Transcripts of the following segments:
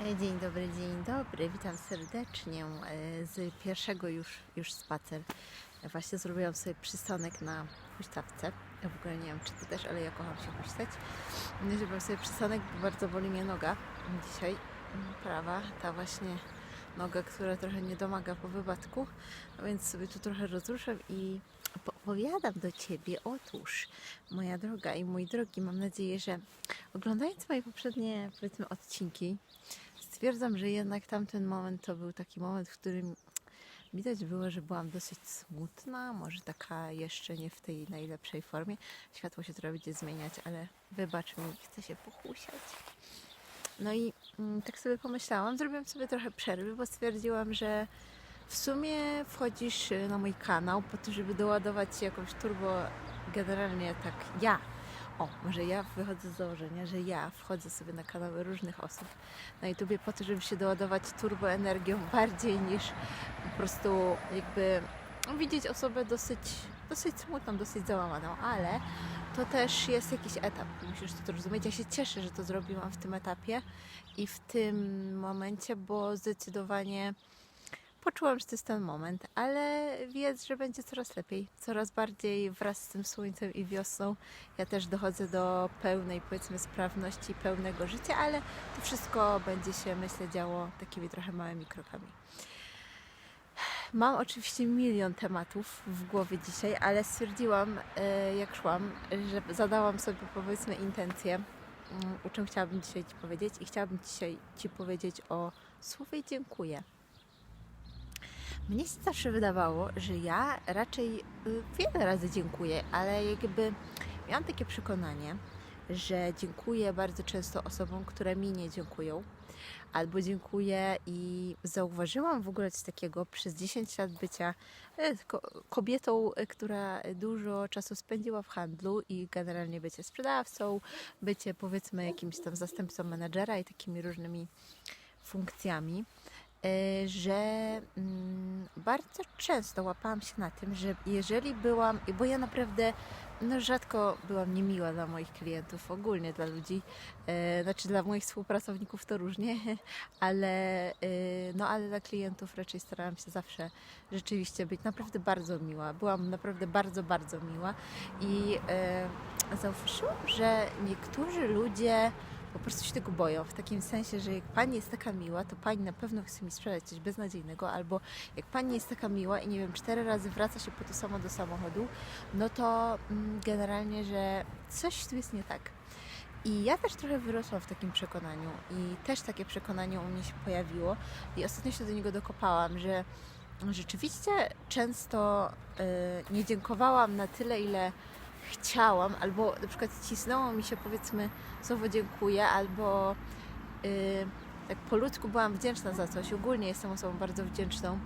E, Dzień dobry, dzień dobry. Witam serdecznie e, z pierwszego już, już spacer. E, Właśnie zrobiłam sobie przystanek na huśtawce. Ja w ogóle nie wiem, czy ty też, ale ja kocham się huśtać. No, Zrobiłam sobie przystanek, bo bardzo boli mnie noga dzisiaj. Prawa, ta właśnie noga, która trochę nie domaga po wypadku. A więc sobie tu trochę rozruszam i opowiadam do Ciebie. Otóż, moja droga i mój drogi, mam nadzieję, że oglądając moje poprzednie, powiedzmy, odcinki, stwierdzam, że jednak tamten moment to był taki moment, w którym widać było, że byłam dosyć smutna, może taka jeszcze nie w tej najlepszej formie. Światło się trochę będzie zmieniać, ale wybacz mi, chcę się pochusiać. No i mm, tak sobie pomyślałam, zrobiłam sobie trochę przerwy, bo stwierdziłam, że w sumie wchodzisz y, na mój kanał po to, żeby doładować jakąś turbo, generalnie tak ja. O, może ja wychodzę z założenia, że ja wchodzę sobie na kanały różnych osób na YouTubie po to, żeby się doładować turbo energią bardziej niż po prostu jakby widzieć osobę dosyć, dosyć smutną, dosyć załamaną, ale to też jest jakiś etap, musisz to rozumieć. Ja się cieszę, że to zrobiłam w tym etapie i w tym momencie, bo zdecydowanie poczułam, że to jest ten moment, ale wiedz, że będzie coraz lepiej, coraz bardziej wraz z tym słońcem i wiosną. Ja też dochodzę do pełnej, powiedzmy, sprawności, pełnego życia, ale to wszystko będzie się, myślę, działo takimi trochę małymi krokami. Mam oczywiście milion tematów w głowie dzisiaj, ale stwierdziłam, e, jak szłam, że zadałam sobie, powiedzmy, intencję, mm, o czym chciałabym dzisiaj Ci powiedzieć i chciałabym dzisiaj Ci powiedzieć o słowie dziękuję. Mnie się zawsze wydawało, że ja raczej y, wiele razy dziękuję, ale jakby miałam takie przekonanie, że dziękuję bardzo często osobom, które mi nie dziękują. Albo dziękuję i zauważyłam w ogóle coś takiego przez 10 lat bycia e, ko- kobietą, e, która dużo czasu spędziła w handlu i generalnie bycie sprzedawcą, bycie powiedzmy jakimś tam zastępcą menedżera i takimi różnymi funkcjami że mm, bardzo często łapałam się na tym, że jeżeli byłam, bo ja naprawdę no, rzadko byłam niemiła dla moich klientów, ogólnie dla ludzi, e, znaczy dla moich współpracowników to różnie, ale, e, no, ale dla klientów raczej starałam się zawsze rzeczywiście być naprawdę bardzo miła. Byłam naprawdę bardzo, bardzo miła i zauważyłam, że niektórzy ludzie po prostu się tego boją, w takim sensie, że jak pani jest taka miła, to pani na pewno chce mi sprzedać coś beznadziejnego, albo jak pani jest taka miła i nie wiem, cztery razy wraca się po to samo do samochodu, no to mm, generalnie, że coś tu jest nie tak. I ja też trochę wyrosłam w takim przekonaniu i też takie przekonanie u mnie się pojawiło i ostatnio się do niego dokopałam, że rzeczywiście często y, nie dziękowałam na tyle, ile chciałam, albo na przykład cisnęło mi się powiedzmy słowo dziękuję, albo y, tak po ludzku byłam wdzięczna za coś. Ogólnie jestem osobą bardzo wdzięczną,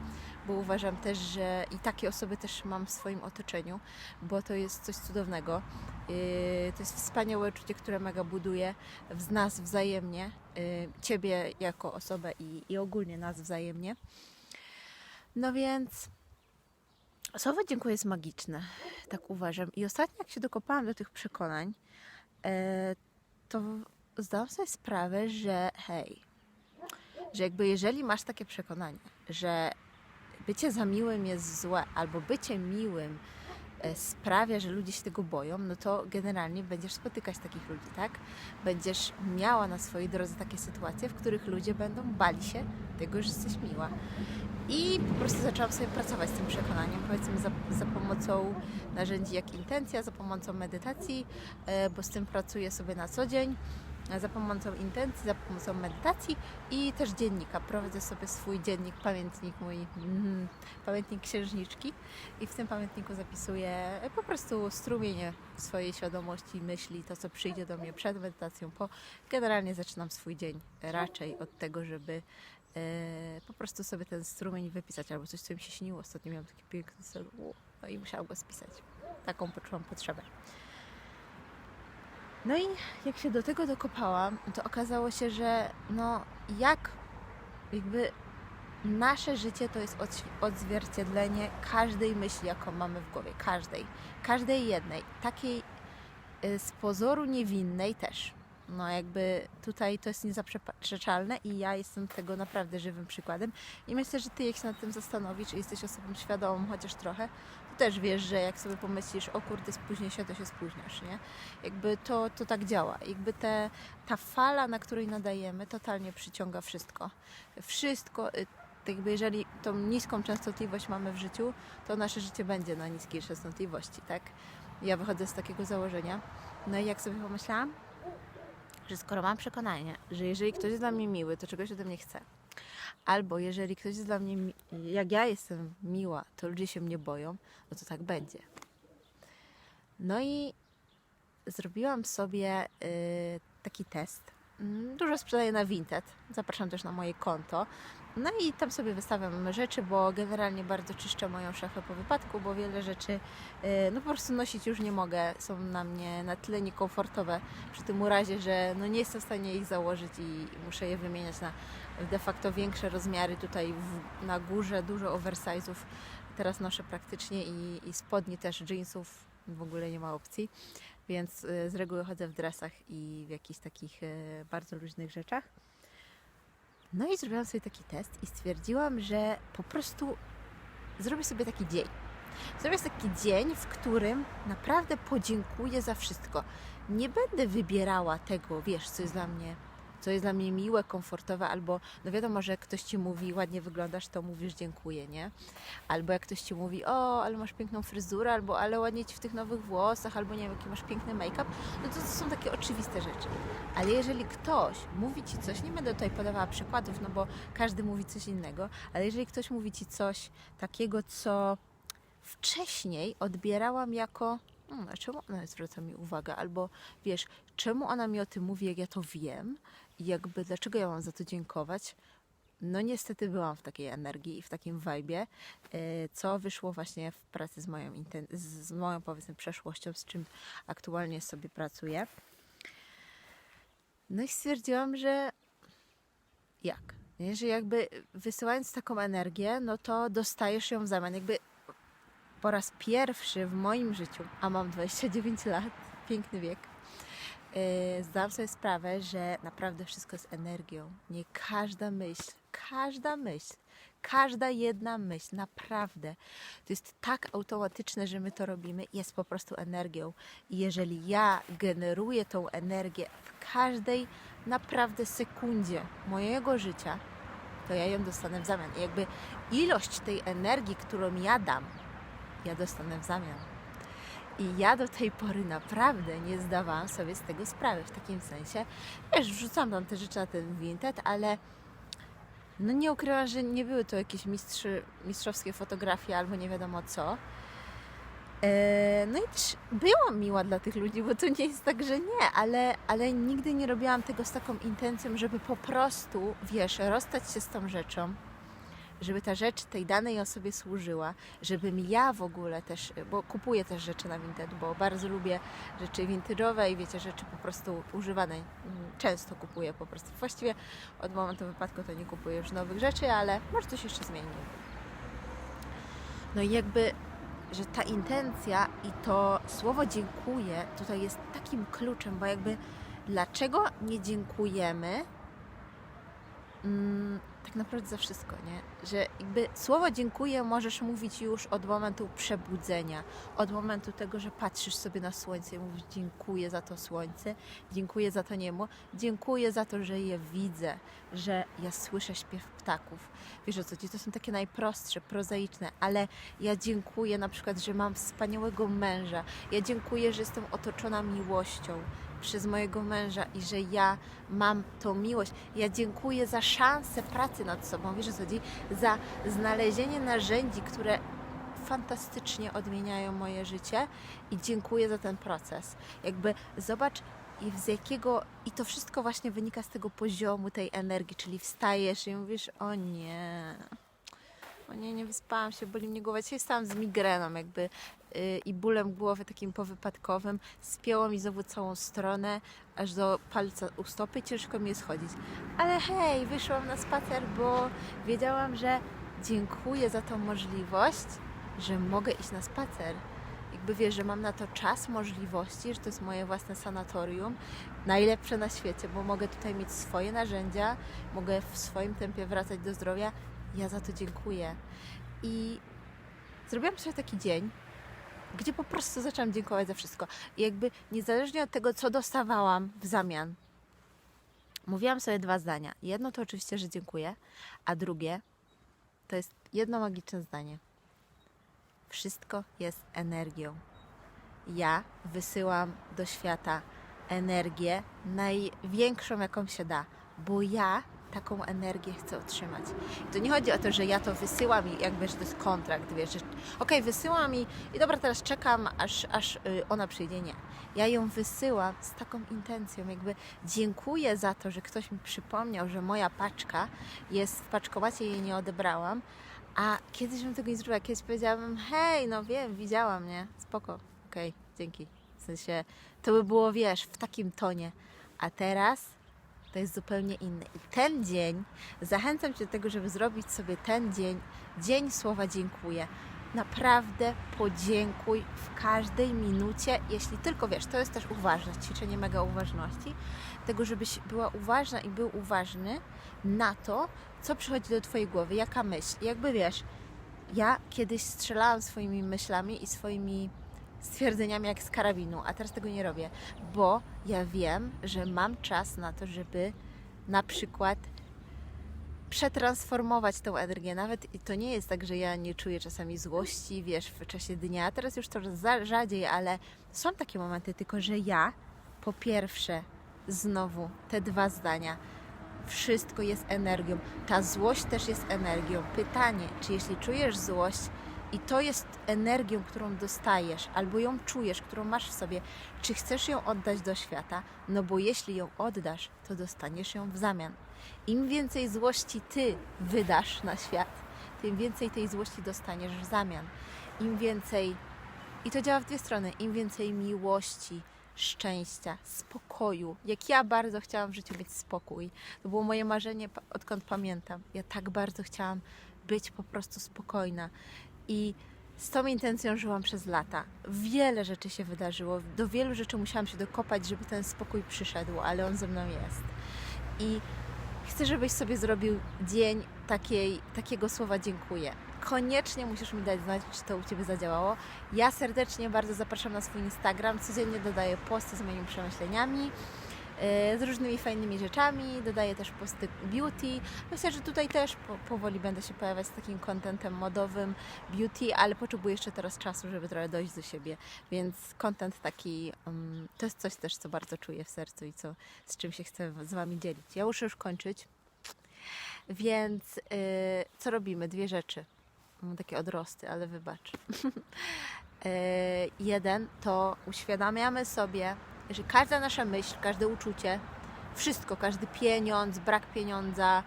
bo uważam też, że i takie osoby też mam w swoim otoczeniu, bo to jest coś cudownego. Y, to jest wspaniałe uczucie, które mega buduje w nas wzajemnie, y, ciebie jako osobę i, i ogólnie nas wzajemnie. No więc Słowo dziękuję jest magiczne, tak uważam. I ostatnio, jak się dokopałam do tych przekonań, e, to zdałam sobie sprawę, że hej, że jakby jeżeli masz takie przekonanie, że bycie za miłym jest złe, albo bycie miłym sprawia, że ludzie się tego boją, no to generalnie będziesz spotykać takich ludzi, tak? Będziesz miała na swojej drodze takie sytuacje, w których ludzie będą bali się tego, że jesteś miła. I po prostu zaczęłam sobie pracować z tym przekonaniem, powiedzmy za, za pomocą narzędzi jak intencja, za pomocą medytacji, e, bo z tym pracuję sobie na co dzień, e, za pomocą intencji, za pomocą medytacji i też dziennika. Prowadzę sobie swój dziennik, pamiętnik mój, mm, pamiętnik księżniczki i w tym pamiętniku zapisuję po prostu strumienie swojej świadomości, myśli, to co przyjdzie do mnie przed medytacją, po. Generalnie zaczynam swój dzień raczej od tego, żeby e, po prostu sobie ten strumień wypisać, albo coś, co mi się śniło. Ostatnio miałam taki piękny sen, no i musiałam go spisać. Taką poczułam potrzebę. No i jak się do tego dokopałam, to okazało się, że no jak jakby nasze życie to jest odzwierciedlenie każdej myśli, jaką mamy w głowie. Każdej. Każdej jednej. Takiej y, z pozoru niewinnej też. No jakby tutaj to jest niezaprzeczalne i ja jestem tego naprawdę żywym przykładem. I myślę, że ty jak się nad tym zastanowisz i jesteś osobą świadomą chociaż trochę, też wiesz, że jak sobie pomyślisz, o kurde, spóźnię się, to się spóźniasz, nie? Jakby to, to tak działa. Jakby te, ta fala, na której nadajemy, totalnie przyciąga wszystko. Wszystko, y, jakby jeżeli tą niską częstotliwość mamy w życiu, to nasze życie będzie na niskiej częstotliwości, tak? Ja wychodzę z takiego założenia. No i jak sobie pomyślałam, że skoro mam przekonanie, że jeżeli ktoś jest dla mnie miły, to czegoś ode mnie chce. Albo jeżeli ktoś jest dla mnie, jak ja jestem miła, to ludzie się mnie boją, no to tak będzie. No i zrobiłam sobie y, taki test. Mm, Dużo sprzedaję na Vinted. Zapraszam też na moje konto. No i tam sobie wystawiam rzeczy, bo generalnie bardzo czyszczę moją szafę po wypadku, bo wiele rzeczy y, no po prostu nosić już nie mogę. Są na mnie na tyle niekomfortowe przy tym urazie, że no nie jestem w stanie ich założyć i muszę je wymieniać na de facto większe rozmiary. Tutaj w, na górze dużo oversize'ów teraz noszę praktycznie i, i też, jeansów w ogóle nie ma opcji. Więc y, z reguły chodzę w dresach i w jakichś takich y, bardzo luźnych rzeczach. No i zrobiłam sobie taki test i stwierdziłam, że po prostu zrobię sobie taki dzień. Zrobię sobie taki dzień, w którym naprawdę podziękuję za wszystko. Nie będę wybierała tego, wiesz, co jest dla mnie, co jest dla mnie miłe, komfortowe, albo no wiadomo, że ktoś ci mówi, ładnie wyglądasz, to mówisz dziękuję, nie? Albo jak ktoś ci mówi, o, ale masz piękną fryzurę, albo ale ładnie ci w tych nowych włosach, albo nie wiem, jaki masz piękny make-up, no to, to są takie oczywiste rzeczy. Ale jeżeli ktoś mówi ci coś, nie będę tutaj podawała przykładów, no bo każdy mówi coś innego, ale jeżeli ktoś mówi ci coś takiego, co wcześniej odbierałam jako hmm, czemu ona zwraca mi uwagę, albo wiesz, czemu ona mi o tym mówi, jak ja to wiem jakby dlaczego ja mam za to dziękować. No niestety byłam w takiej energii i w takim vibe'ie, e, co wyszło właśnie w pracy z moją, z moją powiedzmy przeszłością, z czym aktualnie sobie pracuję. No i stwierdziłam, że jak? Nie, że jakby wysyłając taką energię, no to dostajesz ją w zamian. Jakby po raz pierwszy w moim życiu, a mam 29 lat, piękny wiek, zdałam sobie sprawę, że naprawdę wszystko jest energią. Nie każda myśl, każda myśl, każda jedna myśl, naprawdę, to jest tak automatyczne, że my to robimy, jest po prostu energią. I jeżeli ja generuję tą energię w każdej naprawdę sekundzie mojego życia, to ja ją dostanę w zamian. I jakby ilość tej energii, którą ja dam, ja dostanę w zamian. I ja do tej pory naprawdę nie zdawałam sobie z tego sprawy. W takim sensie, wiesz, wrzucam tam te rzeczy na ten Vinted, ale no nie ukrywam, że nie były to jakieś mistrzy, mistrzowskie fotografie albo nie wiadomo co. E, No i też byłam miła dla tych ludzi, bo to nie jest tak, że nie, ale, ale nigdy nie robiłam tego z taką intencją, żeby po prostu, wiesz, rozstać się z tą rzeczą, żeby ta rzecz tej danej osobie służyła, żebym ja w ogóle też, bo kupuję też rzeczy na Vinted, bo bardzo lubię rzeczy vintage'owe i wiecie, rzeczy po prostu używane. Mm, Często kupuję po prostu. Właściwie od momentu wypadku to nie kupuję już nowych rzeczy, ale może coś jeszcze zmieni. No i jakby, że ta intencja i to słowo dziękuję tutaj jest takim kluczem, bo jakby dlaczego nie dziękujemy mm, tak naprawdę za wszystko, nie? Że jakby słowo dziękuję możesz mówić już od momentu przebudzenia, od momentu tego, że patrzysz sobie na słońce i mówisz dziękuję za to słońce, dziękuję za to niebo, dziękuję za to, że je widzę, że ja słyszę śpiew ptaków. Wiesz o co chodzi? To są takie najprostsze, prozaiczne, ale ja dziękuję na przykład, że mam wspaniałego męża, ja dziękuję, że jestem otoczona miłością przez mojego męża i że ja mam tą miłość. Ja dziękuję za szansę pracy nad sobą, wiesz o co chodzi? Za znalezienie narzędzi, które fantastycznie odmieniają moje życie i dziękuję za ten proces. Jakby zobacz i z jakiego i to wszystko właśnie wynika z tego poziomu tej energii, czyli wstajesz i mówisz o nie. O nie, nie wyspałam się, boli mnie głowa. Dzisiaj stałam z migreną jakby i bólem głowy takim powypadkowym. Spięło mi znowu całą stronę, aż do palca u stopy. Ciężko mi jest chodzić. Ale hej, wyszłam na spacer, bo wiedziałam, że dziękuję za tą możliwość, że mogę iść na spacer. jakby wiesz, że mam na to czas, możliwości, że to jest moje własne sanatorium, najlepsze na świecie, bo mogę tutaj mieć swoje narzędzia, mogę w swoim tempie wracać do zdrowia. Ja za to dziękuję. I zrobiłam sobie taki dzień, gdzie po prostu zaczęłam dziękować za wszystko. I jakby niezależnie od tego, co dostawałam w zamian, mówiłam sobie dwa zdania. Jedno to oczywiście, że dziękuję, a drugie to jest jedno magiczne zdanie. Wszystko jest energią. Ja wysyłam do świata energię największą, jaką się da, bo ja taką energię chcę otrzymać. I to nie chodzi o to, że ja to wysyłam i jakby, że to jest kontrakt, wiesz, że okej, wysyłam i, i dobra, teraz czekam, aż, aż y, ona przyjdzie. Nie. Ja ją wysyłam z taką intencją, jakby dziękuję za to, że ktoś mi przypomniał, że moja paczka jest w i jej nie odebrałam, a kiedyś bym tego nie zrobiła. Kiedyś powiedziałabym, hej, no wiem, widziałam, nie? Spoko, okej, dzięki. W sensie, to by było, wiesz, w takim tonie. A teraz to jest zupełnie inny. I ten dzień, zachęcam Cię do tego, żeby zrobić sobie ten dzień, dzień słowa dziękuję. Naprawdę podziękuj w każdej minucie, jeśli tylko wiesz, to jest też uważność, ćwiczenie mega uważności, tego, żebyś była uważna i był uważny na to, co przychodzi do Twojej głowy, jaka myśl. Jakby wiesz, ja kiedyś strzelałam swoimi myślami i swoimi stwierdzeniami jak z karabinu, a teraz tego nie robię, bo ja wiem, że mam czas na to, żeby na przykład przetransformować tą energię. Nawet i to nie jest tak, że ja nie czuję czasami złości, wiesz, w czasie dnia. Teraz już to za- rzadziej, ale są takie momenty, tylko że ja po pierwsze znowu te dwa zdania. Wszystko jest energią. Ta złość też jest energią. Pytanie, czy jeśli czujesz złość i to jest energią, którą dostajesz, albo ją czujesz, którą masz w sobie, czy chcesz ją oddać do świata? No bo jeśli ją oddasz, to dostaniesz ją w zamian. Im więcej złości ty wydasz na świat, tym więcej tej złości dostaniesz w zamian. Im więcej, i to działa w dwie strony, im więcej miłości, szczęścia, spokoju. Jak ja bardzo chciałam w życiu mieć spokój. To było moje marzenie, odkąd pamiętam. Ja tak bardzo chciałam być po prostu spokojna. I z tą intencją żyłam przez lata. Wiele rzeczy się wydarzyło, do wielu rzeczy musiałam się dokopać, żeby ten spokój przyszedł, ale on ze mną jest. I chcę, żebyś sobie zrobił dzień takiej, takiego słowa dziękuję. Koniecznie musisz mi dać znać, czy to u Ciebie zadziałało. Ja serdecznie bardzo zapraszam na swój Instagram. Codziennie dodaję posty z moimi przemyśleniami, z różnymi fajnymi rzeczami. Dodaję też posty beauty. Myślę, że tutaj też po, powoli będę się pojawiać z takim kontentem modowym beauty, ale potrzebuję jeszcze teraz czasu, żeby trochę dojść do siebie. Więc content taki um, to jest coś też, co bardzo czuję w sercu i co, z czym się chcę z Wami dzielić. Ja muszę już kończyć. Więc y, co robimy? Dwie rzeczy. Mam takie odrosty, ale wybacz. Y, jeden to uświadamiamy sobie, że każda nasza myśl, każde uczucie, wszystko, każdy pieniądz, brak pieniądza,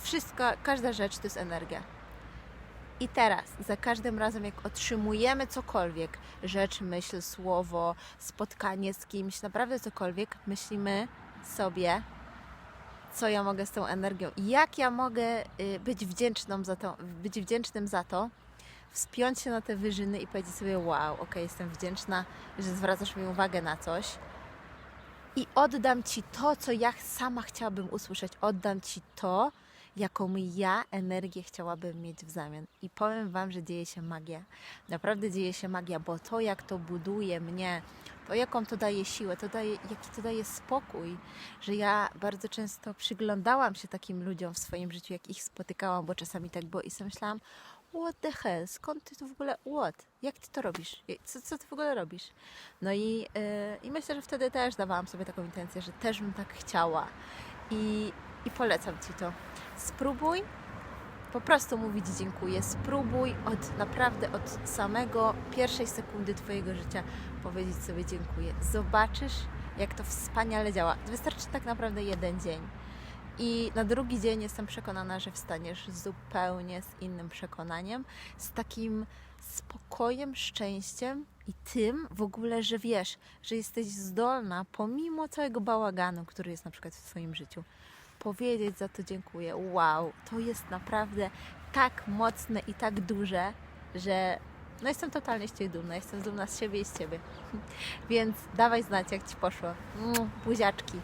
wszystko, każda rzecz to jest energia. I teraz, za każdym razem, jak otrzymujemy cokolwiek, rzecz, myśl, słowo, spotkanie z kimś, naprawdę cokolwiek, myślimy sobie, co ja mogę z tą energią jak ja mogę y, być wdzięczną za to, być wdzięcznym za to, wspiąć się na te wyżyny i powiedzieć sobie, wow, ok, jestem wdzięczna, że zwracasz mi uwagę na coś i oddam Ci to, co ja sama chciałabym usłyszeć. Oddam Ci to, jaką ja energię chciałabym mieć w zamian. I powiem Wam, że dzieje się magia. Naprawdę dzieje się magia, bo to, jak to buduje mnie, to, jaką to daje siłę, to daje, jaki to daje spokój, że ja bardzo często przyglądałam się takim ludziom w swoim życiu, jak ich spotykałam, bo czasami tak było i sobie myślałam, what the hell, skąd ty to w ogóle, what? Jak ty to robisz? Co, co ty w ogóle robisz? No i, yy, i myślę, że wtedy też dawałam sobie taką intencję, że też bym tak chciała. I, i polecam Ci to. Spróbuj po prostu mówić dziękuję. Spróbuj od naprawdę od samego pierwszej sekundy Twojego życia powiedzieć sobie dziękuję. Zobaczysz, jak to wspaniale działa. Wystarczy tak naprawdę jeden dzień. I na drugi dzień jestem przekonana, że wstaniesz zupełnie z innym przekonaniem, z takim spokojem, szczęściem i tym w ogóle, że wiesz, że jesteś zdolna, pomimo całego bałaganu, który jest na przykład w Twoim życiu, powiedzieć za to dziękuję. Wow, to jest naprawdę tak mocne i tak duże, że No jestem totalnie z Ciebie dumna, jestem dumna z siebie i z Ciebie. Więc dawaj znać, jak Ci poszło. Buziaczki.